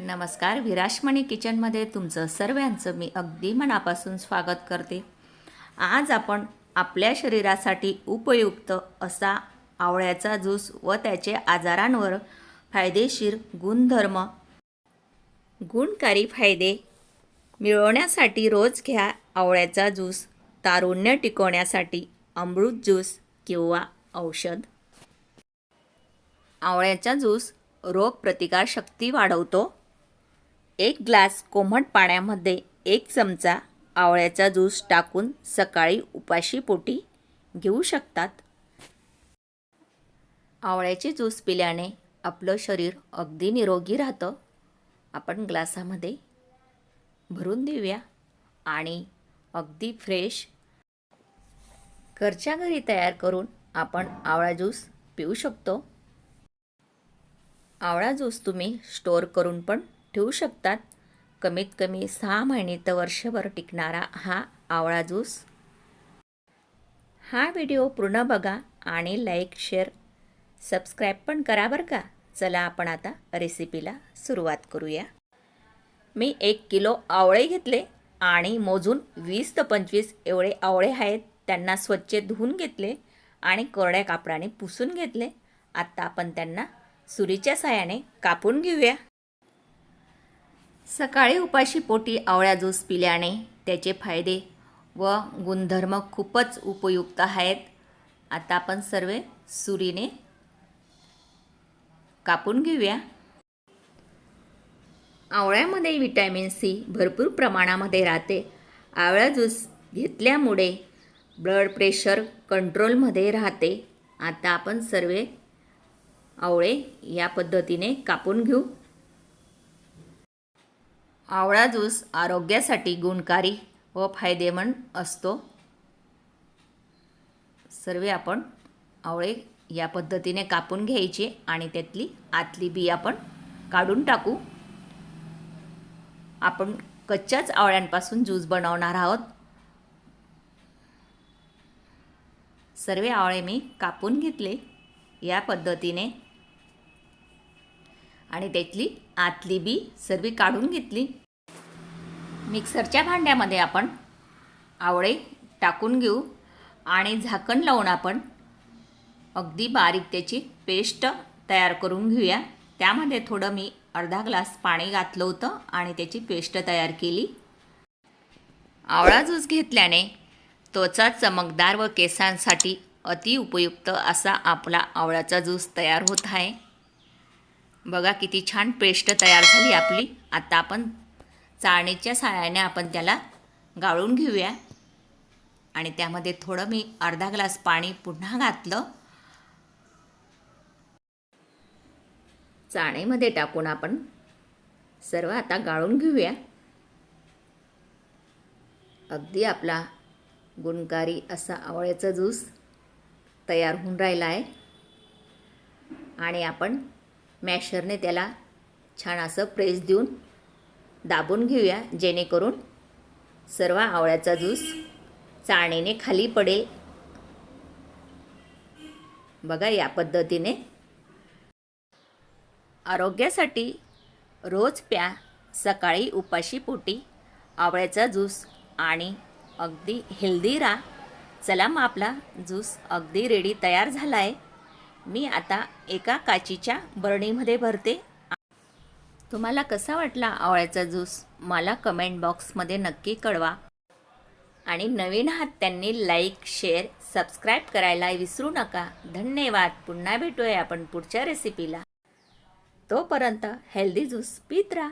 नमस्कार विराशमणी किचनमध्ये तुमचं सर्वांचं मी अगदी मनापासून स्वागत करते. आज आपण आपल्या शरीरासाठी उपयुक्त असा आवळ्याचा ज्यूस व त्याचे आजारांवर फायदेशीर गुणधर्म गुणकारी फायदे मिळवण्यासाठी रोज घ्या आवळ्याचा ज्यूस. तारुण्य टिकवण्यासाठी अमृत ज्यूस किंवा औषध. आवळ्याचा ज्यूस रोगप्रतिकारशक्ती वाढवतो. एक ग्लास कोमट पाण्यामध्ये एक चमचा आवळ्याचा ज्यूस टाकून सकाळी उपाशी पोटी घेऊ शकतात. आवळ्याचे ज्यूस पिल्याने आपलं शरीर अगदी निरोगी राहतं. आपण ग्लासामध्ये भरून देऊया आणि अगदी फ्रेश घरच्या घरी तयार करून आपण आवळा ज्यूस पिऊ शकतो. आवळा ज्यूस तुम्ही स्टोअर करून पण ठेवू शकतात. कमीत कमी सहा महिने तर वर्षभर टिकणारा हा आवळा ज्यूस. हा व्हिडिओ पूर्ण बघा आणि लाईक शेअर सबस्क्राईब पण करा बरं का. चला आपण आता रेसिपीला सुरुवात करूया. मी एक किलो आवळे घेतले आणि मोजून वीस ते पंचवीस एवढे आवळे आहेत. त्यांना स्वच्छ धुवून घेतले आणि कोरड्या कापडाने पुसून घेतले. आत्ता आपण त्यांना सुरीच्या साहाय्याने कापून घेऊया. सकाळी उपाशी पोटी आवळ्या ज्यूस पिल्याने त्याचे फायदे व गुणधर्म खूपच उपयुक्त आहेत. आता आपण सर्व सुरीने कापून घेऊया. आवळ्यामध्ये विटॅमिन सी भरपूर प्रमाणामध्ये राहते. आवळा ज्यूस घेतल्यामुळे ब्लड प्रेशर कंट्रोलमध्ये राहते. आता आपण सर्व आवळे या पद्धतीने कापून घेऊ. आवळा ज्यूस आरोग्यासाठी गुणकारी व फायदेमंद असतो. सर्व आपण आवळे या पद्धतीने कापून घ्यायचे आणि त्यातली आतली बी आपण काढून टाकू. आपण कच्च्याच आवळ्यांपासून ज्यूस बनवणार आहोत. सर्व आवळे मी कापून घेतले या पद्धतीने. आणि त्यातली आतली बी सर्व काढून घेतली. मिक्सरच्या भांड्यामध्ये आपण आवळे टाकून घेऊ आणि झाकण लावून आपण अगदी बारीक त्याची पेस्ट तयार करून घेऊया. त्यामध्ये थोडं मी अर्धा ग्लास पाणी घातलं होतं आणि त्याची पेस्ट तयार केली. आवळा ज्यूस घेतल्याने त्वचा चमकदार व केसांसाठी अतिउपयुक्त असा आपला आवळ्याचा ज्यूस तयार होत आहे. बघा किती छान पेस्ट तयार झाली आपली. आता आपण चाळणीच्या साळ्याने आपण त्याला गाळून घेऊया. आणि त्यामध्ये थोडं मी अर्धा ग्लास पाणी पुन्हा घातलं. चाळणीमध्ये टाकून आपण सर्व आता गाळून घेऊया. अगदी आपला गुणकारी असा आवळ्याचा ज्यूस तयार होऊन राहिला आहे. आणि आपण मॅशरने त्याला छान असं प्रेस देऊन दाबून घेऊया जेणेकरून सर्व आवळ्याचा ज्यूस चाळणीने खाली पडेल. बघा या पद्धतीने. आरोग्यासाठी रोज प्या सकाळी उपाशी पोटी आवळ्याचा ज्यूस आणि अगदी हेल्दी राहा चला मग आपला ज्यूस अगदी रेडी तयार झाला आहे मी आता एका काचीच्या बरणीमध्ये भरते. तुम्हाला कसा वाटला आवळ्याचा ज्यूस? मला कमेंट बॉक्समध्ये नक्की कळवा. आणि नवीन आहात त्यांनी लाईक शेअर सबस्क्राईब करायला विसरू नका. धन्यवाद. पुन्हा भेटूया आपण पुढच्या रेसिपीला तोपर्यंत हेल्दी ज्यूस पीत राहा.